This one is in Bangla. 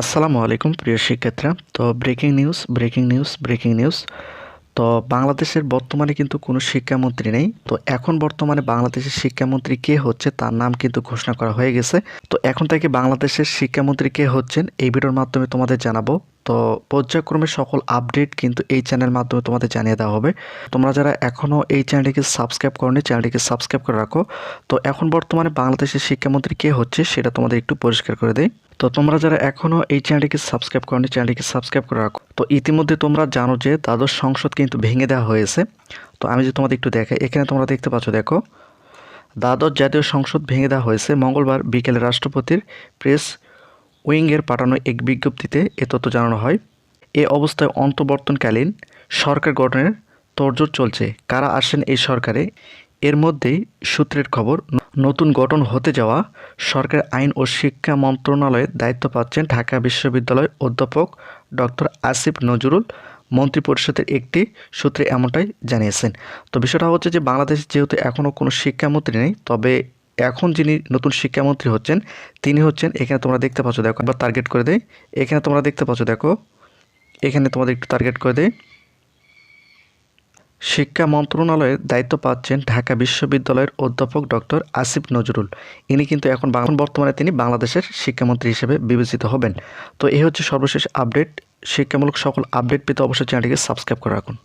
আসসালামু আলাইকুম, প্রিয় শিক্ষার্থীরা। তো breaking news breaking news breaking news তো বাংলাদেশের বর্তমানে কিন্তু কোনো শিক্ষামন্ত্রী নেই। তো এখন বর্তমানে বাংলাদেশের শিক্ষামন্ত্রী কে হচ্ছে তার নাম কিন্তু ঘোষণা করা হয়ে গেছে। তো এখন থেকে বাংলাদেশের শিক্ষামন্ত্রী কে হচ্ছেন এই ভিডিওর মাধ্যমে তোমাদের জানাব। তো পর্যায়ক্রমে সকল আপডেট কিন্তু এই চ্যানেলের মাধ্যমে তোমাদের জানিয়ে দেওয়া হবে। তোমরা যারা এখনও এই চ্যানেলটিকে সাবস্ক্রাইব করনি, চ্যানেলটিকে সাবস্ক্রাইব করে রাখো। তো এখন বর্তমানে বাংলাদেশের শিক্ষামন্ত্রী কে হচ্ছে সেটা তোমাদের একটু পরিষ্কার করে দেয় তো তোমরা যারা এখনও এই চ্যানেলটিকে সাবস্ক্রাইব করনি, চ্যানেলটিকে সাবস্ক্রাইব করে রাখো। তো ইতিমধ্যে তোমরা জানো যে দ্বাদশ সংসদ কিন্তু ভেঙে দেওয়া হয়েছে। তো আমি যে তোমাদের একটু দেখাই, এখানে তোমরা দেখতে পাচ্ছ, দেখো। দ্বাদশ জাতীয় সংসদ ভেঙে দেওয়া হয়েছে। মঙ্গলবার বিকেলে রাষ্ট্রপতির প্রেস উইংয়ের পাঠানো এক বিজ্ঞপ্তিতে এ তথ্য জানানো হয়, এ অবস্থায় অন্তর্বর্তনকালীন সরকার গঠনের তোড়জোড় চলছে। কারা আসেন এই সরকারে? এর মধ্যেই সূত্রের খবর, নতুন গঠন হতে যাওয়া সরকার আইন ও শিক্ষা মন্ত্রণালয়ের দায়িত্ব পাচ্ছেন ঢাকা বিশ্ববিদ্যালয়ের অধ্যাপক ডক্টর আসিফ নজরুল। মন্ত্রিপরিষদের একটি সূত্রে এমনটাই জানিয়েছেন। তো বিষয়টা হচ্ছে যে বাংলাদেশে যেহেতু এখনও কোনো শিক্ষামন্ত্রী নেই, তবে এখন যিনি নতুন শিক্ষামন্ত্রী হচ্ছেন, তিনি হচ্ছেন, এখানে তোমরা দেখতে পাচ্ছ, দেখো, একবার টার্গেট করে দেয় এখানে তোমরা দেখতে পাচ্ছ, দেখো, এখানে তোমাদের একটু টার্গেট করে দেয় শিক্ষা মন্ত্রণালয়ের দায়িত্ব পাচ্ছেন ঢাকা বিশ্ববিদ্যালয়ের অধ্যাপক ডক্টর আসিফ নজরুল। ইনি কিন্তু এখন বর্তমানে তিনি বাংলাদেশের শিক্ষামন্ত্রী হিসেবে বিবেচিত হবেন। তো এই হচ্ছে সর্বশেষ আপডেট শিক্ষামূলক সকল আপডেট পেতে অবশ্যই চ্যানেলটিকে সাবস্ক্রাইব করে রাখুন।